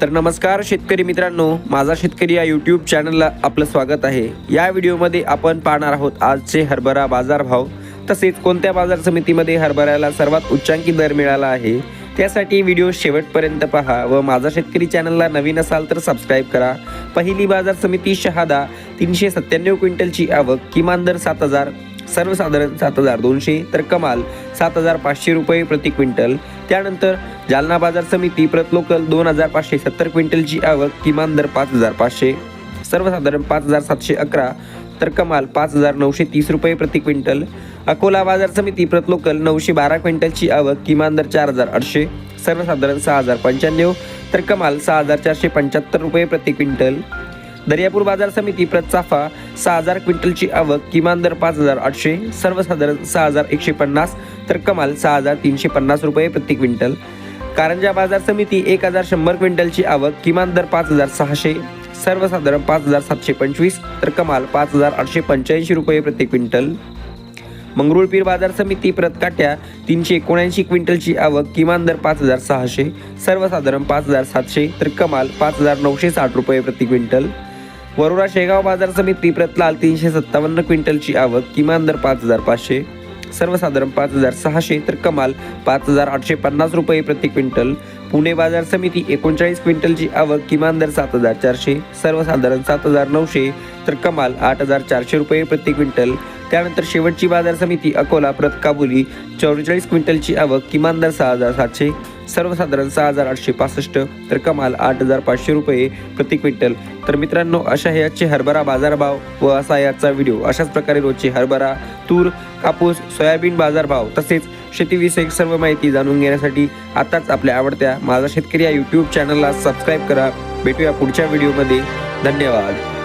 तर नमस्कार शेतकरी मित्रांनो माझा शेतकरी या यूट्यूब चॅनलला आपलं स्वागत आहे. या व्हिडिओमध्ये आपण पाहणार आहोत आजचे हरभरा बाजारभाव. तसेच कोणत्या बाजार समितीमध्ये हरभऱ्याला सर्वात उच्चांकी दर मिळाला आहे त्यासाठी व्हिडिओ शेवटपर्यंत पहा व माझा शेतकरी चॅनलला नवीन असाल तर सबस्क्राईब करा. पहिली बाजार समिती शहादा तीनशे सत्त्याण्णव क्विंटलची आवक किमान दर सात हजार सर्वसाधारण सात हजार दोनशे तर कमाल सात हजार पाचशे रुपये प्रति क्विंटल. त्यानंतर जालना बाजार समिती प्रत लोकल दोन हजार पाचशे सत्तर क्विंटलची आवक किमान दर पाच हजार पाचशे. सर्वसाधारण पाच हजार सातशे अकरा तर कमाल पाच हजार नऊशे तीस रुपये प्रति क्विंटल. अकोला बाजार समिती प्रत लोकल नऊशे बारा क्विंटलची आवक किमान दर चार हजार आठशे. सर्वसाधारण सहा हजार पंच्याण्णव तर कमाल सहा हजार चारशे पंच्याहत्तर रुपये प्रति क्विंटल. दर्यापूर बाजार समिती प्रत चाफा सहा हजार क्विंटलची आवक किमान दर पाच हजार आठशे सर्वसाधारण सहा हजार एकशे पन्नास तर कमाल सहा हजार तीनशे पन्नास रुपये प्रति क्विंटल. कारंजा बाजार समिती एक हजार शंभर क्विंटलची आवक किमान दर पाच हजार सहाशे सर्वसाधारण पाच हजार सातशे पंचवीस तर कमाल पाच हजार आठशे पंच्याऐंशी रुपये प्रति क्विंटल. मंगरुळपीर बाजार समिती प्रत काट्या तीनशे एकोणऐंशी क्विंटलची आवक किमान दर पाच हजार सहाशे सर्वसाधारण पाच हजार सातशे तर कमाल पाच हजार नऊशे साठ रुपये प्रति क्विंटल. वरोरा शेगाव बाजार समिती प्रतलाल तीनशे सत्तावन्न क्विंटलची आवक किमान दर पाच हजार पाचशे सर्वसाधारण पाच हजार सहाशे तर कमाल पाच हजार आठशे पन्नास रुपये प्रति क्विंटल. पुणे बाजार समिती एकोणचाळीस क्विंटलची आवक किमान दर सात हजार चारशे सर्वसाधारण सात हजार नऊशे तर कमाल आठ हजार चारशे रुपये प्रति क्विंटल. त्यानंतर शेवटची बाजार समिती अकोला प्रत काबुली चौवेचाळीस क्विंटलची आवक किमान दर सहा हजार सातशे सर्वसाधारण सहा हजार आठशे पासष्ट तर कमाल आठ हजार पाचशे रुपये प्रति क्विंटल. तर मित्रांनो अशा हे आजचे हरभरा बाजारभाव व असा याचा व्हिडिओ. अशाच प्रकारे रोजचे हरभरा तूर कापूस सोयाबीन बाजारभाव तसेच शेतीविषयक सर्व माहिती जाणून घेण्यासाठी आताच आपल्या आवडत्या माझा शेतकरी या यूट्यूब चॅनलला सबस्क्राईब करा. भेटूया पुढच्या व्हिडिओमध्ये धन्यवाद.